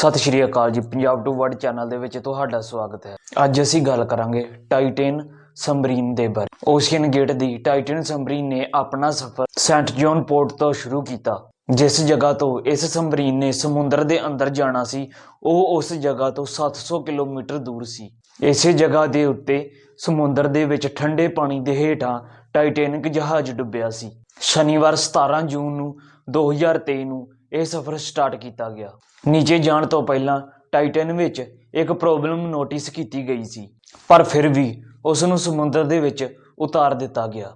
ਸਤਿ ਸ਼੍ਰੀ ਅਕਾਲ ਜੀ, Punjab to word channel ਦੇ ਵਿੱਚ ਤੁਹਾਡਾ ਸਵਾਗਤ ਹੈ। ਅੱਜ ਅਸੀਂ ਗੱਲ ਕਰਾਂਗੇ ਟਾਈਟਨ ਸਮਰੀਨ ਦੇ ਬਾਰੇ। ਓਸ਼ੀਅਨ ਗੇਟ ਦੀ ਟਾਈਟਨ ਸਮਰੀਨ ਨੇ ਆਪਣਾ ਸਫ਼ਰ ਸੈਂਟ ਜੌਨ ਪੋਰਟ ਤੋਂ ਸ਼ੁਰੂ ਕੀਤਾ। ਜਿਸ ਜਗ੍ਹਾ ਤੋਂ ਇਸ ਸਮਰੀਨ ਨੇ ਸਮੁੰਦਰ ਦੇ ਅੰਦਰ ਜਾਣਾ ਸੀ, ਉਹ ਉਸ ਜਗ੍ਹਾ ਤੋਂ 700 ਕਿਲੋਮੀਟਰ ਦੂਰ ਸੀ। ਇਸੇ ਜਗ੍ਹਾ ਦੇ ਉੱਤੇ ਸਮੁੰਦਰ ਦੇ ਵਿੱਚ ਠੰਡੇ ਪਾਣੀ ਦੇ ਹੇਠਾਂ ਟਾਈਟੈਨਿਕ ਜਹਾਜ਼ ਡੁੱਬਿਆ ਸੀ। ਸ਼ਨੀਵਾਰ 17 ਜੂਨ ਨੂੰ 2023 ਨੂੰ ਇਹ ਸਫ਼ਰ ਸਟਾਰਟ ਕੀਤਾ ਗਿਆ। ਨੀਚੇ ਜਾਣ ਤੋਂ ਪਹਿਲਾਂ ਟਾਈਟਨ ਵਿੱਚ ਇੱਕ ਪ੍ਰੋਬਲਮ ਨੋਟਿਸ ਕੀਤੀ ਗਈ ਸੀ, ਪਰ ਫਿਰ ਵੀ ਉਸ ਨੂੰ ਸਮੁੰਦਰ ਦੇ ਵਿੱਚ ਉਤਾਰ ਦਿੱਤਾ ਗਿਆ।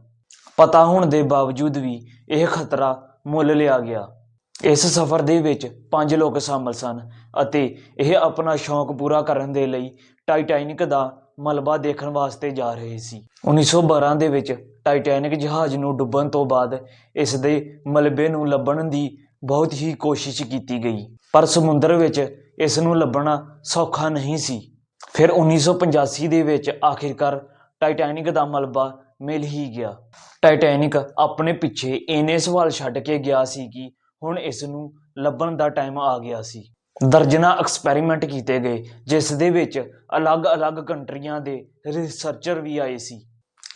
ਪਤਾ ਹੋਣ ਦੇ ਬਾਵਜੂਦ ਵੀ ਇਹ ਖਤਰਾ ਮੁੱਲ ਲਿਆ ਗਿਆ। ਇਸ ਸਫ਼ਰ ਦੇ ਵਿੱਚ ਪੰਜ ਲੋਕ ਸ਼ਾਮਲ ਸਨ ਅਤੇ ਇਹ ਆਪਣਾ ਸ਼ੌਂਕ ਪੂਰਾ ਕਰਨ ਦੇ ਲਈ ਟਾਈਟੈਨਿਕ ਦਾ ਮਲਬਾ ਦੇਖਣ ਵਾਸਤੇ ਜਾ ਰਹੇ ਸੀ। 1912 ਦੇ ਵਿੱਚ ਟਾਈਟੈਨਿਕ ਜਹਾਜ਼ ਨੂੰ ਡੁੱਬਣ ਤੋਂ ਬਾਅਦ ਇਸ ਦੇ ਮਲਬੇ ਨੂੰ ਲੱਭਣ ਦੀ ਬਹੁਤ ਹੀ ਕੋਸ਼ਿਸ਼ ਕੀਤੀ ਗਈ। ਪਰ ਸਮੁੰਦਰ ਵਿੱਚ ਇਸ ਨੂੰ ਲੱਭਣਾ ਸੌਖਾ ਨਹੀਂ ਸੀ। ਫਿਰ 1985 ਦੇ ਵਿੱਚ ਆਖਿਰਕਾਰ ਟਾਈਟੈਨਿਕ ਦਾ ਮਲਬਾ ਮਿਲ ਹੀ ਗਿਆ। ਟਾਈਟੈਨਿਕ ਆਪਣੇ ਪਿੱਛੇ ਇਹਨੇ ਸਵਾਲ ਛੱਡ ਕੇ ਗਿਆ ਸੀ ਕਿ ਹੁਣ ਇਸ ਨੂੰ ਲੱਭਣ ਦਾ ਟਾਈਮ ਆ ਗਿਆ ਸੀ। ਦਰਜਨਾ ਐਕਸਪੈਰੀਮੈਂਟ ਕੀਤੇ ਗਏ, ਜਿਸ ਦੇ ਵਿੱਚ ਅਲੱਗ-ਅਲੱਗ ਕੰਟਰੀਆਂ ਦੇ ਰਿਸਰਚਰ ਵੀ ਆਏ ਸੀ।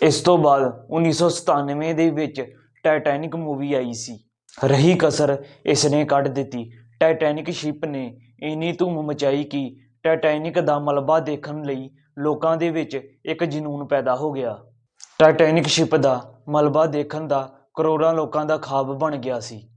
ਇਸ ਤੋਂ ਬਾਅਦ 1997 ਦੇ ਵਿੱਚ ਟਾਈਟੈਨਿਕ ਮੂਵੀ ਆਈ ਸੀ। ਰਹੀ ਕਸਰ ਇਸ ਨੇ ਕੱਢ ਦਿੱਤੀ। ਟਾਈਟੈਨਿਕ ਸ਼ਿਪ ਨੇ ਇੰਨੀ ਧੂਮ ਮਚਾਈ ਕਿ ਟਾਈਟੈਨਿਕ ਦਾ ਮਲਬਾ ਦੇਖਣ ਲਈ ਲੋਕਾਂ ਦੇ ਵਿੱਚ ਇੱਕ ਜਨੂਨ ਪੈਦਾ ਹੋ ਗਿਆ। ਟਾਈਟੈਨਿਕ ਸ਼ਿਪ ਦਾ ਮਲਬਾ ਦੇਖਣ ਦਾ ਕਰੋੜਾਂ ਲੋਕਾਂ ਦਾ ਖਾਬ ਬਣ ਗਿਆ ਸੀ।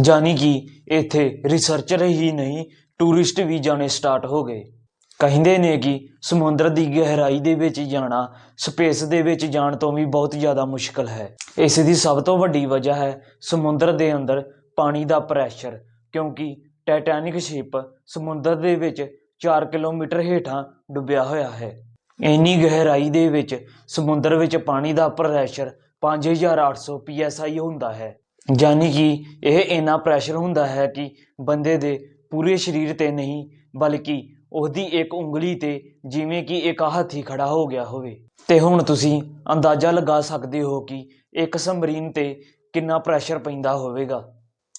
ਜਾਨੀ ਕਿ ਇੱਥੇ ਰਿਸਰਚਰ ਹੀ ਨਹੀਂ ਟੂਰਿਸਟ ਵੀ ਜਾਣੇ ਸਟਾਰਟ ਹੋ ਗਏ। ਕਹਿੰਦੇ ਨੇ ਕਿ ਸਮੁੰਦਰ ਦੀ ਗਹਿਰਾਈ ਦੇ ਵਿੱਚ ਜਾਣਾ, ਸਪੇਸ ਦੇ ਵਿੱਚ ਜਾਣ ਤੋਂ ਵੀ ਬਹੁਤ ਜ਼ਿਆਦਾ ਮੁਸ਼ਕਲ ਹੈ। ਇਸ ਦੀ ਸਭ ਤੋਂ ਵੱਡੀ ਵਜ੍ਹਾ ਹੈ ਸਮੁੰਦਰ ਦੇ ਅੰਦਰ ਪਾਣੀ ਦਾ ਪ੍ਰੈਸ਼ਰ, ਕਿਉਂਕਿ ਟਾਈਟੈਨਿਕ ਸ਼ਿਪ ਸਮੁੰਦਰ ਦੇ ਵਿੱਚ 4 ਕਿਲੋਮੀਟਰ ਹੇਠਾਂ ਡੁੱਬਿਆ ਹੋਇਆ ਹੈ। ਇੰਨੀ ਗਹਿਰਾਈ ਦੇ ਵਿੱਚ ਸਮੁੰਦਰ ਵਿੱਚ ਪਾਣੀ ਦਾ ਪ੍ਰੈਸ਼ਰ 5800 psi ਹੁੰਦਾ ਹੈ। ਯਾਨੀ ਕਿ ਇਹ ਇੰਨਾ ਪ੍ਰੈਸ਼ਰ ਹੁੰਦਾ ਹੈ ਕਿ ਬੰਦੇ ਦੇ ਪੂਰੇ ਸਰੀਰ ਤੇ ਨਹੀਂ, ਬਲਕਿ ਉਹਦੀ ਇੱਕ ਉਂਗਲੀ ਤੇ ਜਿਵੇਂ ਕਿ ਇੱਕ ਹਾਥੀ ਖੜਾ ਹੋ ਗਿਆ ਹੋਵੇ। ਤੇ ਹੁਣ ਤੁਸੀਂ ਅੰਦਾਜ਼ਾ ਲਗਾ ਸਕਦੇ ਹੋ ਕਿ ਇੱਕ ਸਮਰੀਨ ਤੇ ਕਿੰਨਾ ਪ੍ਰੈਸ਼ਰ ਪੈਂਦਾ ਹੋਵੇਗਾ।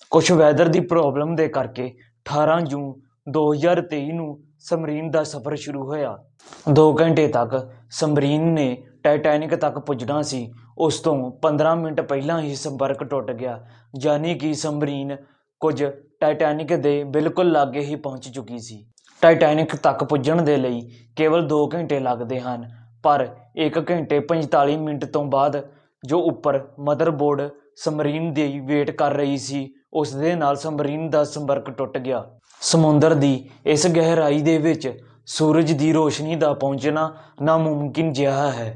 ਕੁਝ ਵੈਦਰ ਦੀ ਪ੍ਰੋਬਲਮ ਦੇ ਕਰਕੇ 18 ਜੂਨ 2023 ਨੂੰ ਸਮਰੀਨ ਦਾ ਸਫ਼ਰ ਸ਼ੁਰੂ ਹੋਇਆ। 2 ਘੰਟੇ ਤੱਕ ਸਮਰੀਨ ਨੇ ਟਾਈਟੈਨਿਕ ਤੱਕ ਪੁੱਜਣਾ ਸੀ। ਉਸ ਤੋਂ 15 ਮਿੰਟ ਪਹਿਲਾਂ ਹੀ ਸੰਪਰਕ ਟੁੱਟ ਗਿਆ, ਯਾਨੀ ਕਿ ਸਮਰੀਨ ਕੁਝ ਟਾਈਟੈਨਿਕ ਦੇ ਬਿਲਕੁਲ ਲਾਗੇ ਹੀ ਪਹੁੰਚ ਚੁੱਕੀ ਸੀ। ਟਾਈਟੈਨਿਕ ਤੱਕ ਪੁੱਜਣ ਦੇ ਲਈ ਕੇਵਲ 2 ਘੰਟੇ ਲੱਗਦੇ ਹਨ, ਪਰ 1 ਘੰਟੇ 45 ਮਿੰਟ ਤੋਂ ਬਾਅਦ ਜੋ ਉੱਪਰ ਮਦਰਬੋਰਡ ਸਮਰੀਨ ਦੀ ਵੇਟ ਕਰ ਰਹੀ ਸੀ ਉਸ ਦੇ ਨਾਲ ਸਮਰੀਨ ਦਾ ਸੰਪਰਕ ਟੁੱਟ ਗਿਆ। ਸਮੁੰਦਰ ਦੀ ਇਸ ਗਹਿਰਾਈ ਦੇ ਵਿੱਚ ਸੂਰਜ ਦੀ ਰੋਸ਼ਨੀ ਦਾ ਪਹੁੰਚਣਾ ਨਾਮੁਮਕਿਨ ਜਿਹਾ ਹੈ।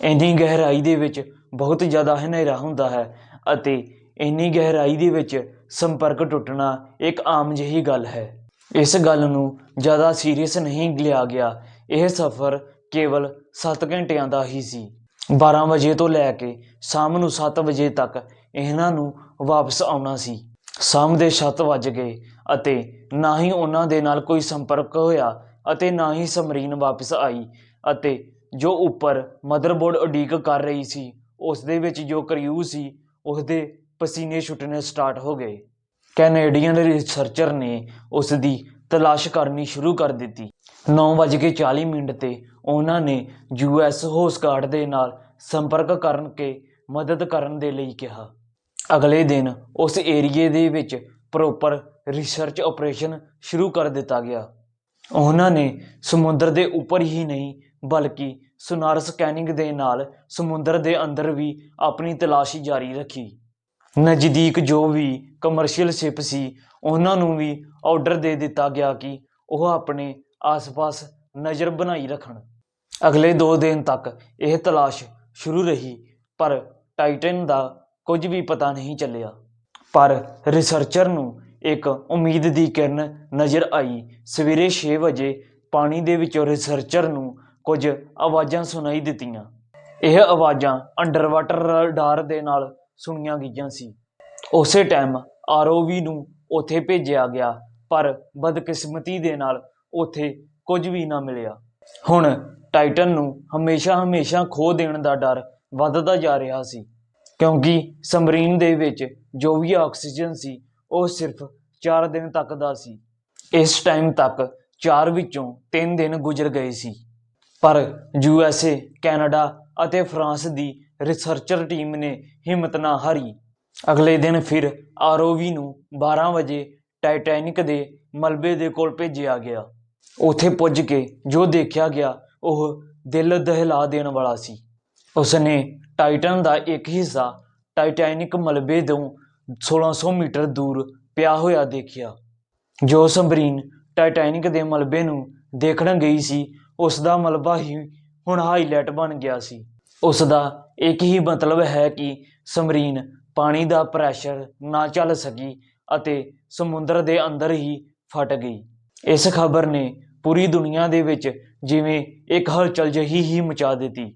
ਇੰਨੀ ਗਹਿਰਾਈ ਦੇ ਵਿੱਚ ਬਹੁਤ ਜ਼ਿਆਦਾ ਹਨੇਰਾ ਹੁੰਦਾ ਹੈ ਅਤੇ ਇੰਨੀ ਗਹਿਰਾਈ ਦੇ ਵਿੱਚ ਸੰਪਰਕ ਟੁੱਟਣਾ ਇੱਕ ਆਮ ਜਿਹੀ ਗੱਲ ਹੈ। ਇਸ ਗੱਲ ਨੂੰ ਜ਼ਿਆਦਾ ਸੀਰੀਅਸ ਨਹੀਂ ਲਿਆ ਗਿਆ। ਇਹ ਸਫ਼ਰ ਕੇਵਲ 7 ਘੰਟਿਆਂ ਦਾ ਹੀ ਸੀ। 12 ਵਜੇ ਤੋਂ ਲੈ ਕੇ ਸ਼ਾਮ ਨੂੰ 7 ਵਜੇ ਤੱਕ ਇਹਨਾਂ ਨੂੰ ਵਾਪਸ ਆਉਣਾ ਸੀ। ਸ਼ਾਮ ਦੇ 7 ਵੱਜ ਗਏ ਅਤੇ ਨਾ ਹੀ ਉਹਨਾਂ ਦੇ ਨਾਲ ਕੋਈ ਸੰਪਰਕ ਹੋਇਆ ਅਤੇ ਨਾ ਹੀ ਸਮਰੀਨ ਵਾਪਸ ਆਈ ਅਤੇ ਜੋ ਉੱਪਰ ਮਦਰਬੋਰਡ ਉਡੀਕ ਕਰ ਰਹੀ ਸੀ, ਉਸ ਦੇ ਵਿੱਚ ਜੋ ਕਰਿਊ ਸੀ, ਉਸ ਦੇ ਪਸੀਨੇ ਛੁੱਟਣੇ ਸਟਾਰਟ ਹੋ ਗਏ। ਕੈਨੇਡੀਅਨ ਰਿਸਰਚਰ ਨੇ ਉਸ ਦੀ ਤਲਾਸ਼ ਕਰਨੀ ਸ਼ੁਰੂ ਕਰ ਦਿੱਤੀ। 9:40 ਮਿੰਟ ਤੇ ਉਹਨਾਂ ਨੇ ਯੂਐਸ ਹੋਸਟ ਗਾਰਡ ਦੇ ਨਾਲ ਸੰਪਰਕ ਕਰਨ ਕੇ ਮਦਦ ਕਰਨ ਦੇ ਲਈ ਕਿਹਾ। ਅਗਲੇ ਦਿਨ ਉਸ ਏਰੀਏ ਦੇ ਵਿੱਚ ਪ੍ਰੋਪਰ ਰਿਸਰਚ ਆਪਰੇਸ਼ਨ ਸ਼ੁਰੂ ਕਰ ਦਿੱਤਾ ਗਿਆ। ਉਹਨਾਂ ਨੇ ਸਮੁੰਦਰ ਦੇ ਉੱਪਰ ਹੀ ਨਹੀਂ, ਬਲਕਿ ਸੁਨਾਰ ਸਕੈਨਿੰਗ ਦੇ ਨਾਲ ਸਮੁੰਦਰ ਦੇ ਅੰਦਰ ਵੀ ਆਪਣੀ ਤਲਾਸ਼ ਜਾਰੀ ਰੱਖੀ। ਨਜ਼ਦੀਕ ਜੋ ਵੀ ਕਮਰਸ਼ੀਅਲ ਸ਼ਿਪ ਸੀ, ਉਹਨਾਂ ਨੂੰ ਵੀ ਆਰਡਰ ਦੇ ਦਿੱਤਾ ਗਿਆ ਕਿ ਉਹ ਆਪਣੇ ਆਸ-ਪਾਸ ਨਜ਼ਰ ਬਣਾਈ ਰੱਖਣ। ਅਗਲੇ 2 ਦਿਨ ਤੱਕ ਇਹ ਤਲਾਸ਼ ਸ਼ੁਰੂ ਰਹੀ, ਪਰ ਟਾਈਟਨ ਦਾ ਕੁਝ ਵੀ ਪਤਾ ਨਹੀਂ ਚੱਲਿਆ। ਪਰ ਰਿਸਰਚਰ ਨੂੰ ਇੱਕ ਉਮੀਦ ਦੀ ਕਿਰਨ ਨਜ਼ਰ ਆਈ। ਸਵੇਰੇ 6 ਵਜੇ ਪਾਣੀ ਦੇ ਵਿੱਚੋਂ ਰਿਸਰਚਰ ਨੂੰ ਕੁਝ ਆਵਾਜ਼ਾਂ ਸੁਣਾਈ ਦਿੱਤੀਆਂ। ਇਹ ਆਵਾਜ਼ਾਂ ਅੰਡਰਵਾਟਰ ਰਡਾਰ ਦੇ ਨਾਲ ਸੁਣੀਆਂ ਗਈਆਂ ਸੀ। ਉਸੇ ਟਾਈਮ ਆਰਓਵੀ ਨੂੰ ਉੱਥੇ ਭੇਜਿਆ ਗਿਆ, ਪਰ ਬਦਕਿਸਮਤੀ ਦੇ ਨਾਲ ਉੱਥੇ ਕੁਝ ਵੀ ਨਾ ਮਿਲਿਆ। ਹੁਣ ਟਾਈਟਨ ਨੂੰ ਹਮੇਸ਼ਾ ਹਮੇਸ਼ਾ ਖੋ ਦੇਣ ਦਾ ਡਰ ਵੱਧਦਾ ਜਾ ਰਿਹਾ ਸੀ, ਕਿਉਂਕਿ ਸਮਰੀਨ ਦੇ ਵਿੱਚ ਜੋ ਵੀ ਆਕਸੀਜਨ ਸੀ, ਉਹ ਸਿਰਫ 4 ਦਿਨ ਤੱਕ ਦਾ ਸੀ। ਇਸ ਟਾਈਮ ਤੱਕ 4 ਵਿੱਚੋਂ 3 ਦਿਨ ਗੁਜ਼ਰ ਗਏ ਸੀ। ਪਰ ਯੂਐਸਏ ਕੈਨੇਡਾ ਅਤੇ ਫਰਾਂਸ ਦੀ ਰਿਸਰਚਰ ਟੀਮ ਨੇ ਹਿੰਮਤ ਨਾ ਹਾਰੀ। ਅਗਲੇ ਦਿਨ ਫਿਰ ਆਰਓਵੀ ਨੂੰ 12 ਵਜੇ ਟਾਈਟੈਨਿਕ ਦੇ ਮਲਬੇ ਦੇ ਕੋਲ ਭੇਜਿਆ ਗਿਆ। ਉੱਥੇ ਪੁੱਜ ਕੇ ਜੋ ਦੇਖਿਆ ਗਿਆ, ਉਹ ਦਿਲ ਦਹਿਲਾ ਦੇਣ ਵਾਲਾ ਸੀ। ਉਸਨੇ ਟਾਈਟਨ ਦਾ ਇੱਕ ਹਿੱਸਾ ਟਾਈਟੈਨਿਕ ਮਲਬੇ ਤੋਂ 1600 ਮੀਟਰ ਦੂਰ ਪਿਆ ਹੋਇਆ ਦੇਖਿਆ। ਜੋ ਸੰਬਰੀਨ ਟਾਈਟੈਨਿਕ ਦੇ ਮਲਬੇ ਨੂੰ ਦੇਖਣ ਗਈ ਸੀ ਉਸ ਦਾ ਮਲਬਾ ਹੀ ਹੁਣ ਹਾਈਲਾਈਟ ਬਣ ਗਿਆ ਸੀ। ਉਸ ਦਾ ਇੱਕ ਹੀ ਮਤਲਬ ਹੈ ਕਿ ਸਮਰੀਨ ਪਾਣੀ ਦਾ ਪ੍ਰੈਸ਼ਰ ਨਾ ਚੱਲ ਸਕੀ ਅਤੇ ਸਮੁੰਦਰ ਦੇ ਅੰਦਰ ਹੀ ਫਟ ਗਈ। ਇਸ ਖਬਰ ਨੇ ਪੂਰੀ ਦੁਨੀਆ ਦੇ ਵਿੱਚ ਜਿਵੇਂ ਇੱਕ ਹਲਚਲ ਜਿਹੀ ਹੀ ਮਚਾ ਦਿੱਤੀ।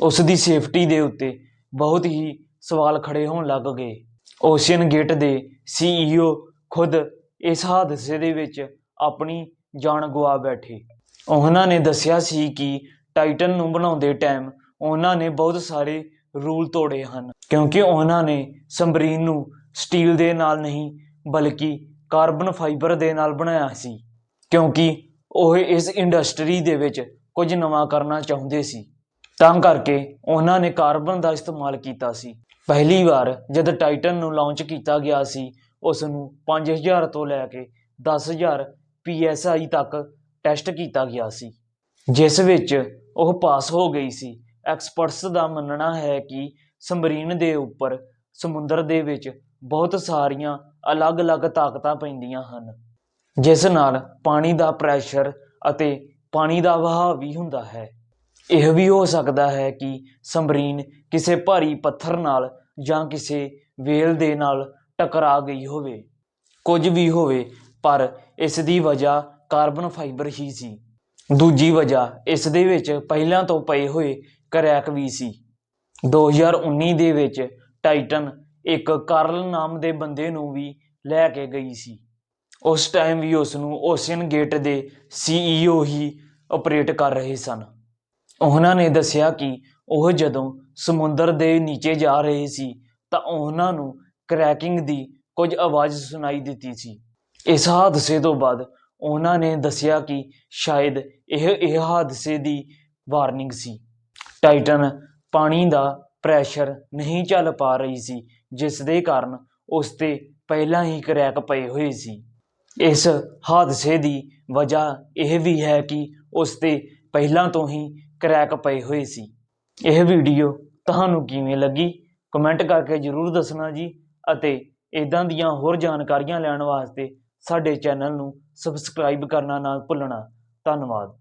ਉਸ ਦੀ ਸੇਫਟੀ ਦੇ ਉੱਤੇ ਬਹੁਤ ਹੀ ਸਵਾਲ ਖੜੇ ਹੋਣ ਲੱਗ ਗਏ। ਓਸ਼ੀਅਨ ਗੇਟ ਦੇ ਸੀਈਓ ਖੁਦ ਇਸ ਹਾਦਸੇ ਦੇ ਵਿੱਚ ਆਪਣੀ ਜਾਨ ਗਵਾ ਬੈਠੇ। ਉਹਨਾਂ ਨੇ ਦੱਸਿਆ ਸੀ ਕਿ ਟਾਈਟਨ ਨੂੰ ਬਣਾਉਂਦੇ ਟਾਈਮ ਉਹਨਾਂ ਨੇ ਬਹੁਤ ਸਾਰੇ ਰੂਲ ਤੋੜੇ ਹਨ। ਕਿਉਂਕਿ ਉਹਨਾਂ ਨੇ ਸੰਬਰੀਨ ਨੂੰ ਸਟੀਲ ਦੇ ਨਾਲ ਨਹੀਂ, ਬਲਕਿ ਕਾਰਬਨ ਫਾਈਬਰ ਦੇ ਨਾਲ ਬਣਾਇਆ ਸੀ। ਕਿਉਂਕਿ ਉਹ ਇਸ ਇੰਡਸਟਰੀ ਦੇ ਵਿੱਚ ਕੁਝ ਨਵਾਂ ਕਰਨਾ ਚਾਹੁੰਦੇ ਸੀ। ਤਾਂ ਕਰਕੇ ਉਹਨਾਂ ਨੇ ਕਾਰਬਨ ਦਾ ਇਸਤੇਮਾਲ ਕੀਤਾ ਸੀ। ਪਹਿਲੀ ਵਾਰ ਜਦ ਟਾਈਟਨ ਨੂੰ ਲਾਂਚ ਕੀਤਾ ਗਿਆ ਸੀ ਉਸ ਨੂੰ 5000 ਤੋਂ ਲੈ ਕੇ 10000 psi ਤੱਕ ਟੈਸਟ ਕੀਤਾ ਗਿਆ ਸੀ, ਜਿਸ ਵਿੱਚ ਉਹ ਪਾਸ ਹੋ ਗਈ ਸੀ। ਐਕਸਪਰਟਸ ਦਾ ਮੰਨਣਾ ਹੈ ਕਿ ਸਮਰੀਨ ਦੇ ਉੱਪਰ ਸਮੁੰਦਰ ਦੇ ਵਿੱਚ ਬਹੁਤ ਸਾਰੀਆਂ ਅਲੱਗ-ਅਲੱਗ ਤਾਕਤਾਂ ਪੈਂਦੀਆਂ ਹਨ, ਜਿਸ ਨਾਲ ਪਾਣੀ ਦਾ ਪ੍ਰੈਸ਼ਰ ਅਤੇ ਪਾਣੀ ਦਾ ਵਹਾਅ ਵੀ ਹੁੰਦਾ ਹੈ। ਇਹ ਵੀ ਹੋ ਸਕਦਾ ਹੈ ਕਿ ਸਮਰੀਨ ਕਿਸੇ ਭਾਰੀ ਪੱਥਰ ਨਾਲ ਜਾਂ ਕਿਸੇ ਵੇਲ ਦੇ ਨਾਲ ਟਕਰਾ ਗਈ ਹੋਵੇ। ਕੁਝ ਵੀ ਹੋਵੇ, ਪਰ ਇਸ ਦੀ ਵਜ੍ਹਾ ਕਾਰਬਨ ਫਾਈਬਰ ਹੀ ਸੀ। ਦੂਜੀ ਵਜ੍ਹਾ ਇਸ ਦੇ ਵਿੱਚ ਪਹਿਲਾਂ ਤੋਂ ਪਏ ਹੋਏ ਕਰੈਕ ਵੀ ਸੀ। 2019 ਦੇ ਵਿੱਚ ਟਾਈਟਨ ਇੱਕ ਕਾਰਲ ਨਾਮ ਦੇ ਬੰਦੇ ਨੂੰ ਵੀ ਲੈ ਕੇ ਗਈ ਸੀ। ਉਸ ਟਾਈਮ ਵੀ ਉਸ ਨੂੰ ਓਸ਼ੀਅਨ ਗੇਟ ਦੇ ਸੀਈਓ ਹੀ ਆਪਰੇਟ ਕਰ ਰਹੇ ਸਨ। ਉਹਨਾਂ ਨੇ ਦੱਸਿਆ ਕਿ ਉਹ ਜਦੋਂ ਸਮੁੰਦਰ ਦੇ ਨੀਚੇ ਜਾ ਰਹੇ ਸੀ, ਤਾਂ ਉਹਨਾਂ ਨੂੰ ਕਰੈਕਿੰਗ ਦੀ ਕੁਝ ਆਵਾਜ਼ ਸੁਣਾਈ ਦਿੱਤੀ ਸੀ। ਇਸ ਹਾਦਸੇ ਤੋਂ ਬਾਅਦ ਉਹਨਾਂ ਨੇ ਦੱਸਿਆ ਕਿ ਸ਼ਾਇਦ ਇਹ ਇਹ ਹਾਦਸੇ ਦੀ ਵਾਰਨਿੰਗ ਸੀ। ਟਾਈਟਨ ਪਾਣੀ ਦਾ ਪ੍ਰੈਸ਼ਰ ਨਹੀਂ ਝੱਲ ਪਾ ਰਹੀ ਸੀ, ਜਿਸ ਦੇ ਕਾਰਨ ਉਸ ਤੇ ਪਹਿਲਾਂ ਹੀ ਕਰੈਕ ਪਏ ਹੋਏ ਸੀ। ਇਸ ਹਾਦਸੇ ਦੀ ਵਜ੍ਹਾ ਇਹ ਵੀ ਹੈ ਕਿ ਉਸ ਤੇ ਪਹਿਲਾਂ ਤੋਂ ਹੀ ਕਰੈਕ ਪਏ ਹੋਏ ਸੀ। ਇਹ ਵੀਡੀਓ ਤੁਹਾਨੂੰ ਕਿਵੇਂ ਲੱਗੀ? ਕਮੈਂਟ ਕਰਕੇ ਜਰੂਰ ਦੱਸਣਾ ਜੀ ਅਤੇ ਇਦਾਂ ਦੀਆਂ ਹੋਰ ਜਾਣਕਾਰੀਆਂ ਲੈਣ ਵਾਸਤੇ ਸਾਡੇ ਚੈਨਲ ਨੂੰ ਸਬਸਕ੍ਰਾਈਬ ਕਰਨਾ ਨਾ ਭੁੱਲਣਾ। ਧੰਨਵਾਦ।